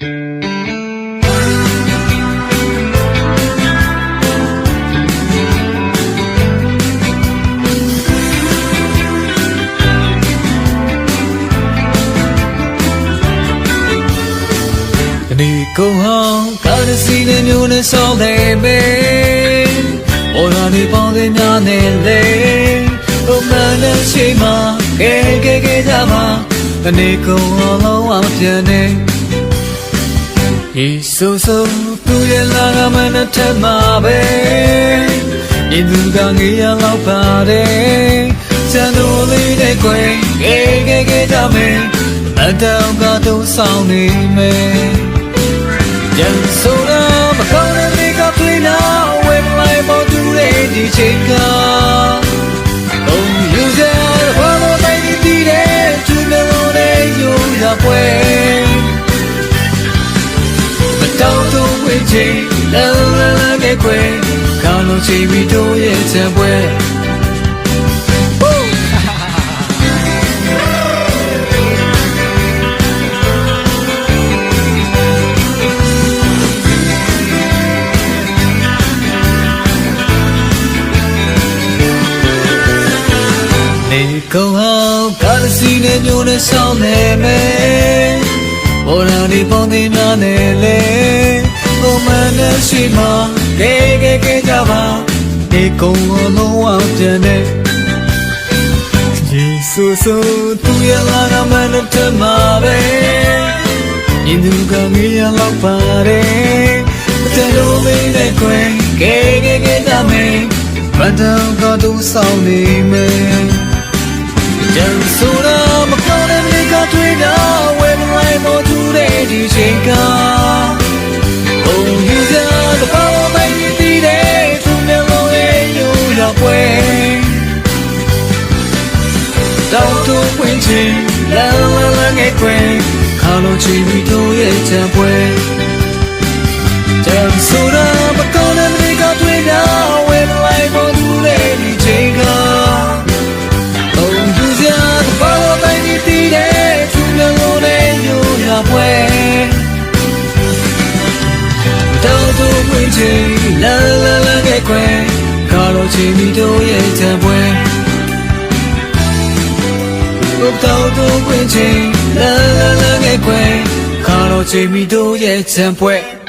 ဒီကုန်းဟောင်းကားတစ်စီးနဲ့မျိုးနဲ့ဆောင်းနေမေ။အော်ရာဒီပေါင်းတဲ့များနဲ့လေ။ဘုံမနဲ့ရှိမှကဲကဲကဲကြမှာဒီကုန်းဟောင်းလုံးအောင်ပြန်နေ။ ယေဆုဆုသူရဲ့လာကမနဲ့ထက်မှာပဲ။ဒီသူကငေးရလောက်ပါတယ်။စံတော်လေးတဲ့ကွယ်ကဲကဲကဲကြမယ်။အတောင်ကတော့ဆောင်နေမယ်။ရန်ဆိုတာမကောင်းတဲ့မိကပလီနာဝဲမလိုက်ပေါ်သူတဲ့ဒီချိန်က ချိန်လာလာလာနဲ့ခွေကောင်းလို့ချိန်ပြီးတို့ရဲ့စံပွဲနေကုန်းဟောင်းကားစီနဲ့ညိုနဲ့ဆောင်နေမယ်ဘောရန်ဒီပုံသင်းများနဲ့လေဘုံ မနဲ့ရှိမှကဲကဲကဲကြပါနေကုန်းဟောင်းလုံးအောင်ပြန်နေယေဆုဆုသူရလာကမနဲ့တမပဲဤသူကမီးရလောက်ပါတယ်တဲ့လိုမင်းနဲ့ခွင်ကဲကဲကဲကြမယ်ဘတ်တော်ကသူဆောင်နေမယ်ကျန်ဆိုတာ တောင်းတူဝင်ချင်လာလာလာငယ်ခွင်ခါလို့ချီပြီးတို့ရဲ့ချံပွဲကျန်ဆိုတာမကောင်းတဲ့မိကတွေ့တာဝဲမလိုက်ပေါ်သူတဲ့ဒီချိန်ကဘုံသူစရာတဘာဝတိုင်းတည်တဲ့သူမျိုးလုံးနဲ့ညိုရပွဲတောက်တော့ဝင်ချင်လာလာလာငယ်ခွဲကားတော့ချင်ပြီးတို့ရဲ့တံပွဲ ဘုတောက်တော့ဝင်ချင်လာလာလာငယ်ခွဲကားတော့ချင်ပြီးတို့ရဲ့တံပွဲ